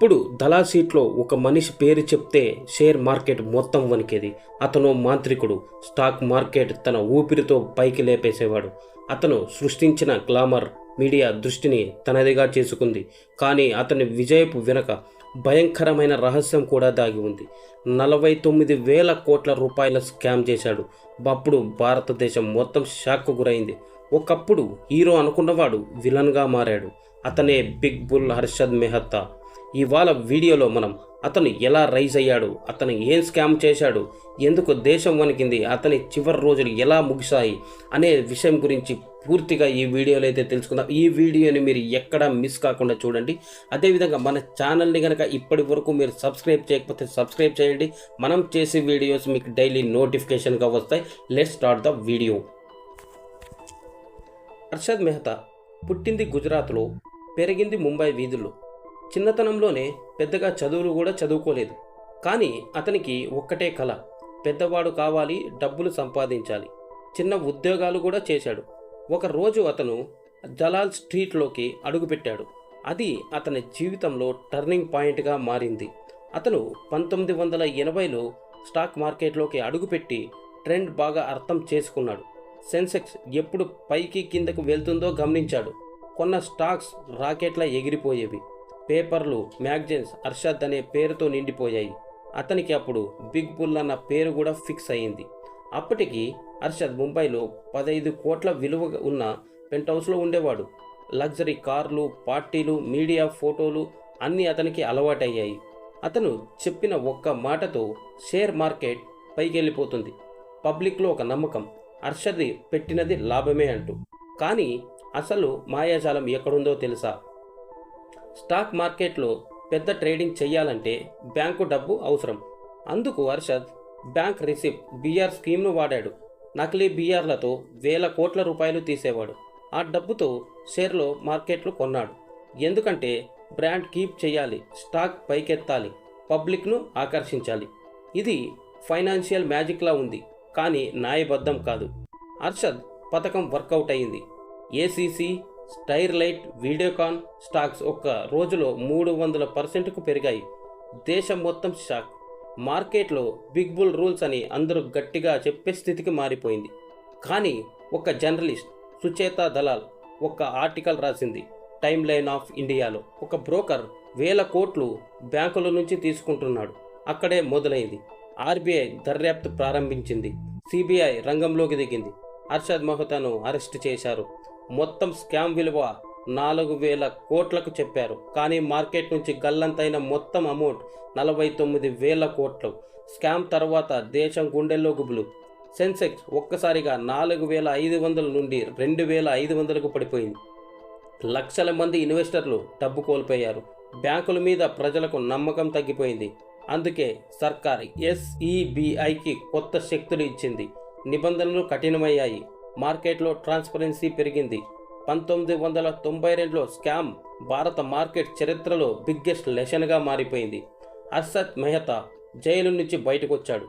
ఇప్పుడు దళా సీట్లో ఒక మనిషి పేరు చెప్తే షేర్ మార్కెట్ మొత్తం వణికేది. అతను మాంత్రికుడు. స్టాక్ మార్కెట్ తన ఊపిరితో పైకి లేపేసేవాడు. అతను సృష్టించిన గ్లామర్ మీడియా దృష్టిని తనదిగా చేసుకుంది. కానీ అతని విజయపు వెనక భయంకరమైన రహస్యం కూడా దాగి ఉంది. నలభై తొమ్మిది వేల కోట్ల రూపాయల స్కామ్ చేశాడు. అప్పుడు భారతదేశం మొత్తం షాక్కు గురైంది. ఒకప్పుడు హీరో అనుకున్నవాడు విలన్గా మారాడు. అతనే బిగ్ బుల్ హర్షద్ మెహతా. ఇవాళ వీడియోలో మనం అతను ఎలా రైజ్ అయ్యాడు అతను ఏం స్కామ్ చేశాడు ఎందుకు దేశం వణికింది అతని చివరి రోజులు ఎలా ముగిశాయి అనే విషయం గురించి పూర్తిగా ఈ వీడియోలో అయితే తెలుసుకుందాం. ఈ వీడియోని మీరు ఎక్కడా మిస్ కాకుండా చూడండి. అదేవిధంగా మన ఛానల్ని కనుక ఇప్పటి వరకు మీరు సబ్స్క్రైబ్ చేయకపోతే సబ్స్క్రైబ్ చేయండి. మనం చేసే వీడియోస్ మీకు డైలీ నోటిఫికేషన్గా వస్తాయి. Let start the video Harshad Mehta పుట్టింది గుజరాత్లో పెరిగింది ముంబై వీధుల్లో. చిన్నతనంలోనే పెద్దగా చదువులు కూడా చదువుకోలేదు. కానీ అతనికి ఒక్కటే కళ పెద్దవాడు కావాలి డబ్బులు సంపాదించాలి. చిన్న ఉద్యోగాలు కూడా చేశాడు. ఒక రోజు అతను జలాల్ స్ట్రీట్లోకి అడుగుపెట్టాడు. అది అతని జీవితంలో టర్నింగ్ పాయింట్గా మారింది. అతను పంతొమ్మిది వందల ఎనభైలో స్టాక్ మార్కెట్లోకి అడుగుపెట్టి ట్రెండ్ బాగా అర్థం చేసుకున్నాడు. సెన్సెక్స్ ఎప్పుడు పైకి కిందకు వెళ్తుందో గమనించాడు. కొన్న స్టాక్స్ రాకెట్లా ఎగిరిపోయేవి. పేపర్లు మ్యాగజైన్స్ అర్షద్ అనే పేరుతో నిండిపోయాయి. అతనికి అప్పుడు బిగ్ బుల్ అన్న పేరు కూడా ఫిక్స్ అయ్యింది. అప్పటికి అర్షద్ ముంబైలో పదహైదు కోట్ల విలువ ఉన్న పెంట్ హౌస్లో ఉండేవాడు. లగ్జరీ కార్లు పార్టీలు మీడియా ఫోటోలు అన్నీ అతనికి అలవాటయ్యాయి. అతను చెప్పిన ఒక్క మాటతో షేర్ మార్కెట్ పైకెళ్ళిపోతుంది. పబ్లిక్లో ఒక నమ్మకం అర్షద్ పెట్టినది లాభమే అంటూ. కానీ అసలు మాయాజాలం ఎక్కడుందో తెలుసా? స్టాక్ మార్కెట్లో పెద్ద ట్రేడింగ్ చేయాలంటే బ్యాంకు డబ్బు అవసరం. అందుకు అర్షద్ బ్యాంక్ రిసిప్ట్ బీఆర్ స్కీమ్ను వాడాడు. నకిలీ బీఆర్లతో వేల కోట్ల రూపాయలు తీసేవాడు. ఆ డబ్బుతో షేర్లో మార్కెట్లు కొన్నాడు. ఎందుకంటే బ్రాండ్ కీప్ చేయాలి స్టాక్ పైకెత్తాలి పబ్లిక్ను ఆకర్షించాలి. ఇది ఫైనాన్షియల్ మ్యాజిక్లా ఉంది కానీ న్యాయబద్ధం కాదు. అర్షద్ పథకం వర్కౌట్ అయింది. ఏసీసీ స్టైర్లైట్ వీడియోకాన్ స్టాక్స్ ఒక్క రోజులో మూడు వందల పర్సెంట్కు పెరిగాయి. దేశం మొత్తం షాక్. మార్కెట్లో బిగ్ బుల్ రూల్స్ అని అందరూ గట్టిగా చెప్పే స్థితికి మారిపోయింది. కానీ ఒక జర్నలిస్ట్ సుచేత దలాల్ ఒక ఆర్టికల్ రాసింది టైమ్ లైన్ ఆఫ్ ఇండియాలో. ఒక బ్రోకర్ వేల కోట్లు బ్యాంకుల నుంచి తీసుకుంటున్నాడు. అక్కడే మొదలైంది. ఆర్బీఐ దర్యాప్తు ప్రారంభించింది. సిబిఐ రంగంలోకి దిగింది. అర్షద్ మహతాను అరెస్ట్ చేశారు. మొత్తం స్కామ్ విలువ నాలుగు వేల కోట్లకు చెప్పారు. కానీ మార్కెట్ నుంచి గల్లంతైన మొత్తం అమౌంట్ నలభై తొమ్మిది వేల కోట్లు. స్కామ్ తర్వాత దేశం గుండెల్లో గుబులు. సెన్సెక్స్ ఒక్కసారిగా నాలుగు వేల ఐదు వందల నుండి రెండు వేల ఐదు వందలకు పడిపోయింది. లక్షల మంది ఇన్వెస్టర్లు డబ్బు కోల్పోయారు. బ్యాంకుల మీద ప్రజలకు నమ్మకం తగ్గిపోయింది. అందుకే సర్కార్ ఎస్ఈబిఐకి కొత్త శక్తులు ఇచ్చింది. నిబంధనలు కఠినమయ్యాయి. మార్కెట్లో ట్రాన్స్పరెన్సీ పెరిగింది. పంతొమ్మిది వందల తొంభై రెండులో స్కామ్ భారత మార్కెట్ చరిత్రలో బిగ్గెస్ట్ లెషన్గా మారిపోయింది. అర్షద్ మెహతా జైలు నుంచి బయటకొచ్చాడు.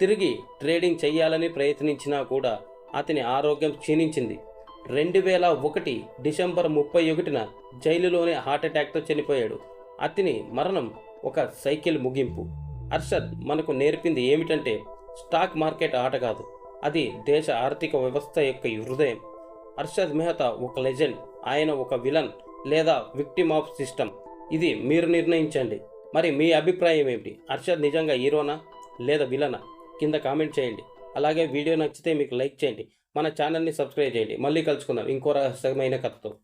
తిరిగి ట్రేడింగ్ చేయాలని ప్రయత్నించినా కూడా అతని ఆరోగ్యం క్షీణించింది. రెండు వేల ఒకటి డిసెంబర్ ముప్పై ఒకటిన జైలులోనే హార్ట్అటాక్తో చనిపోయాడు. అతని మరణం ఒక సైకిల్ ముగింపు. అర్షద్ మనకు నేర్పింది ఏమిటంటే స్టాక్ మార్కెట్ ఆట కాదు. అది దేశ ఆర్థిక వ్యవస్థ యొక్క హృదయం. అర్షద్ మెహతా ఒక లెజెండ్ ఆయన ఒక విలన్ లేదా విక్టిమ్ ఆఫ్ సిస్టమ్. ఇది మీరు నిర్ణయించండి. మరి మీ అభిప్రాయం ఏమిటి? అర్షద్ నిజంగా హీరోనా లేదా విలనా? కింద కామెంట్ చేయండి. అలాగే వీడియో నచ్చితే మీకు లైక్ చేయండి. మన ఛానల్ని సబ్స్క్రైబ్ చేయండి. మళ్ళీ కలుసుకుందాం. ఇంకో రహస్యమైన కథతో.